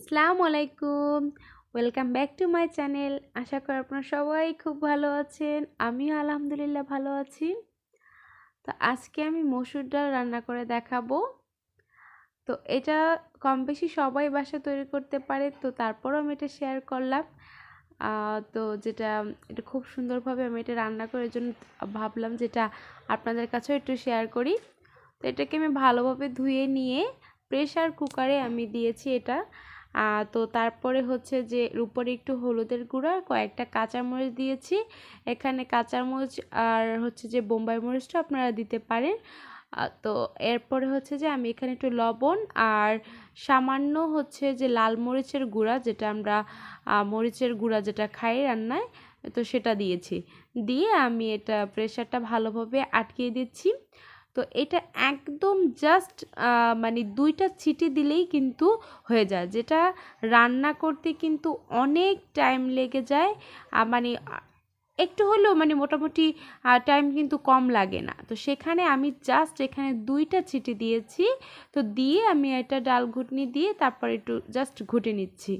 আসসালামু আলাইকুম। Welcome back to my channel আশা করি আপনারা সবাই খুব ভালো আছেন। আমিও আলহামদুলিল্লাহ ভালো আছি। তো আজকে আমি মসুর ডাল রান্না করে দেখাবো। তো এটা কম বেশি সবাই বাসা তৈরি করতে পারে। তো তারপরও আমি এটা শেয়ার করলাম। তো যেটা, এটা খুব সুন্দরভাবে আমি এটা রান্না করার জন্য ভাবলাম যেটা আপনাদের কাছেও একটু শেয়ার করি। তো এটাকে আমি ভালোভাবে ধুয়ে নিয়ে প্রেশার কুকারে আমি দিয়েছি এটা। তো তারপরে হচ্ছে যে উপরে একটু হলুদের গুঁড়া কয়েকটা কাঁচামরিচ দিয়েছি। এখানে কাঁচামরিচ আর হচ্ছে যে বোম্বাই মরিচটা আপনারা দিতে পারেন। তো এরপরে হচ্ছে যে আমি এখানে একটু লবণ আর সামান্য হচ্ছে যে লাল মরিচের গুঁড়া যেটা আমরা মরিচের গুঁড়া যেটা খাই রান্নায়, তো সেটা দিয়েছি। দিয়ে আমি এটা প্রেশারটা ভালোভাবে আটকিয়ে দিচ্ছি। তো এটা একদম জাস্ট মানে দুইটা ছিটি দিলেই কিন্তু হয়ে যায়। যেটা রান্না করতে কিন্তু অনেক টাইম লেগে যায় মানে একটু হলেও মানে মোটামুটি টাইম কিন্তু কম লাগে না। তো সেখানে আমি জাস্ট এখানে দুইটা ছিটি দিয়েছি। তো দিয়ে আমি এটা ডাল ঘুটনি দিয়ে তারপর একটু জাস্ট ঘুটে নিচ্ছি।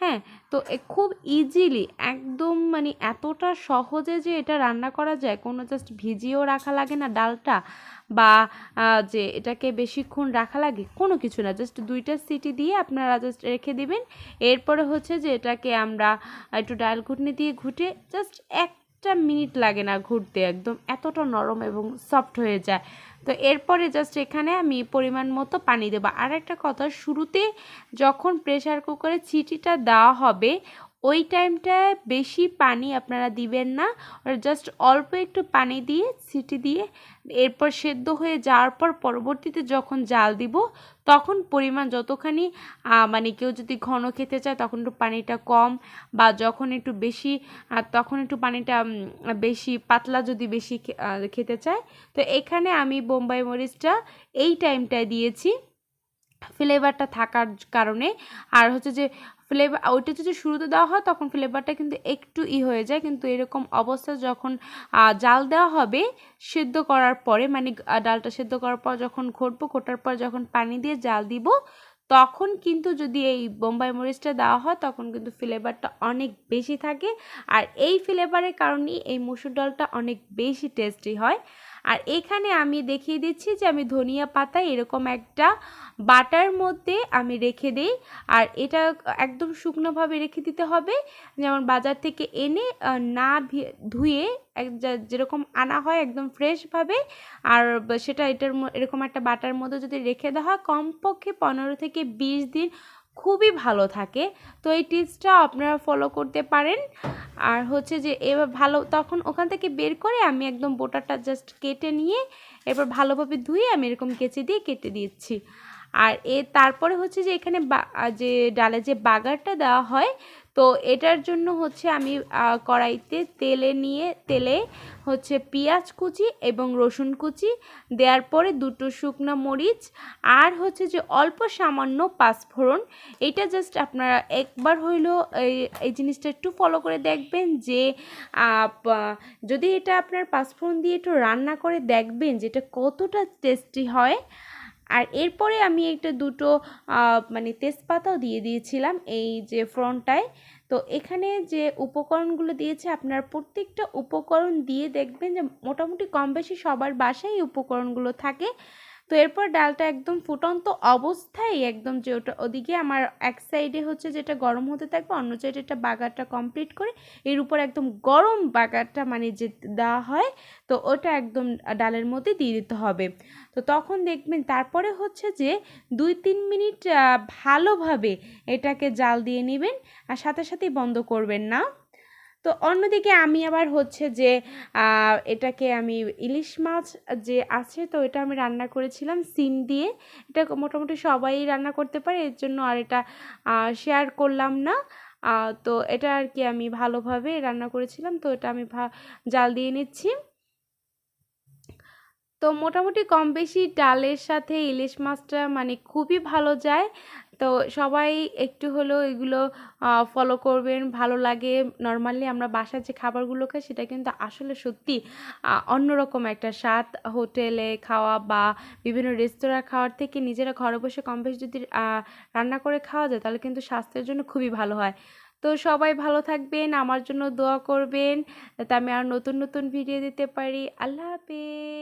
হ্যাঁ তো খুব ইজিলি একদম মানে এতটা সহজে যে এটা রান্না করা যায়, কোনো জাস্ট ভিজিয়েও রাখা লাগে না ডালটা বা যে এটাকে বেশিক্ষণ রাখা লাগে, কোনো কিছু না। জাস্ট দুইটা সিটি দিয়ে আপনারা জাস্ট রেখে দিবেন। এরপরে হচ্ছে যে এটাকে আমরা একটু ডাল ঘুটনি দিয়ে ঘুটে জাস্ট একটা মিনিট লাগে না ঘুরতে, একদম এতটা নরম এবং সফট হয়ে যায়। তো এরপরে জাস্ট এখানে আমি পরিমাণ মতো পানি দেবো। আর একটা কথা, শুরুতে যখন প্রেশার কুকারে চিটিটা দেওয়া হবে ওই টাইমটায় বেশি পানি আপনারা দিবেন না। জাস্ট অল্প একটু পানি দিয়ে, সিটি দিয়ে এরপর সেদ্ধ হয়ে যাওয়ার পর পরবর্তীতে যখন জাল দিব, তখন পরিমাণ যতখানি মানে কেউ যদি ঘন খেতে চায় তখন একটু পানিটা কম বা যখন একটু বেশি তখন একটু পানিটা বেশি পাতলা যদি বেশি খেতে চায়। তো এখানে আমি বোম্বাই মরিচটা এই টাইমটায় দিয়েছি। ফ্লেভারটা থাকার কারণে। আর হচ্ছে যে ফ্লেভার ওইটা যদি শুরুতে দেওয়া হয়, তখন ফ্লেভারটা কিন্তু একটু ই হয়ে যায়। কিন্তু এরকম অবস্থা যখন জাল দেওয়া হবে, সেদ্ধ করার পরে মানে ডালটা সেদ্ধ করার পর যখন ঘটবো, ঘটার পর যখন পানি দিয়ে জাল দিব তখন কিন্তু যদি এই বোম্বাই মরিচটা দেওয়া হয়, তখন কিন্তু ফ্লেভারটা অনেক বেশি থাকে। আর এই ফ্লেভারের কারণেই এই মুসুর ডালটা অনেক বেশি টেস্টি হয়। আর এখানে আমি দেখিয়ে দিচ্ছি যে আমি ধনিয়া পাতা এরকম একটা বাটার মধ্যে আমি রেখে দিই। আর এটা একদম শুকনোভাবে রেখে দিতে হবে। যেমন বাজার থেকে এনে না ধুয়ে যেরকম আনা হয় একদম ফ্রেশভাবে আর সেটা এটার এরকম একটা বাটার মধ্যে যদি রেখে দেওয়া হয়, কমপক্ষে পনেরো থেকে বিশ দিন খুবই ভালো থাকে। তো এই টিপসটা আপনারা ফলো করতে পারেন। আর হচ্ছে যে এবার ভালো, তখন ওখান থেকে বের করে আমি একদম বোটাটা জাস্ট কেটে নিয়ে এবার ভালোভাবে ধুয়ে আমি এরকম কেচে দিয়ে কেটে দিচ্ছি। আর এ তারপরে হচ্ছে যে এখানে যে ডালে যে বাগারটা দেওয়া হয়, তো এটার জন্য হচ্ছে আমি কড়াইতে তেলে নিয়ে, তেলে হচ্ছে পেঁয়াজ কুচি এবং রসুন কুচি, দেওয়ার পরে দুটো শুকনো মরিচ আর হচ্ছে যে অল্প সামান্য পাঁচফোড়ন। এটা জাস্ট আপনারা একবার হইলেও এই জিনিসটা একটু ফলো করে দেখবেন যে যদি এটা আপনার পাঁচফোড়ন দিয়ে একটু রান্না করে দেখবেন যে এটা কতটা টেস্টি হয়। আর এরপরে আমি একটা দুটো মানে তেজপাতাও দিয়ে দিয়েছিলাম এই যে ফ্রন্টটায় তো এখানে যে উপকরণগুলো দিয়েছে, আপনার প্রত্যেকটা উপকরণ দিয়ে দেখবেন যে মোটামুটি কম বেশি সবার বাসায় এই উপকরণগুলো থাকে। তো এরপর ডালটা একদম ফুটন্ত অবস্থায় একদম যে ওটা ওদিকে আমার এক সাইডে হচ্ছে যেটা গরম হতে থাকবে, অন্য সাইডে এটা বাগারটা কমপ্লিট করে এর উপর একদম গরম বাগারটা মানে যে দেওয়া হয়, তো ওটা একদম ডালের মধ্যে দিয়ে দিতে হবে। তো তখন দেখবেন তারপরে হচ্ছে যে দুই তিন মিনিট ভালোভাবে এটাকে জাল দিয়ে নেবেন আর সাথে সাথেই বন্ধ করবেন না। তো অন্যদিকে আমি আবার হচ্ছে যে এটাকে আমি ইলিশ মাছ যে আছে, তো এটা আমি রান্না করেছিলাম সিম দিয়ে। এটা মোটামুটি সবাই রান্না করতে পারে, এর জন্য আর এটা শেয়ার করলাম না। তো এটা আর কি আমি ভালোভাবে রান্না করেছিলাম, তো এটা আমি জাল দিয়ে নিচ্ছি। তো মোটামুটি কম বেশি ডালের সাথে ইলিশ মাছটা মানে খুবই ভালো যায়। তো সবাই একটু হলেও এগুলো ফলো করবেন, ভালো লাগে। নর্মালি আমরা বাসার যে খাবারগুলো খাই সেটা কিন্তু আসলে সত্যি অন্যরকম একটা স্বাদ। হোটেলে খাওয়া বা বিভিন্ন রেস্তোরাঁ খাওয়ার থেকে নিজেরা ঘরে বসে কম বেশি যদি রান্না করে খাওয়া যায় তাহলে কিন্তু স্বাস্থ্যের জন্য খুবই ভালো হয়। তো সবাই ভালো থাকবেন, আমার জন্য দোয়া করবেন। যাতে আমি আর নতুন নতুন ভিডিও দিতে পারি। আল্লাহ হাফেজ।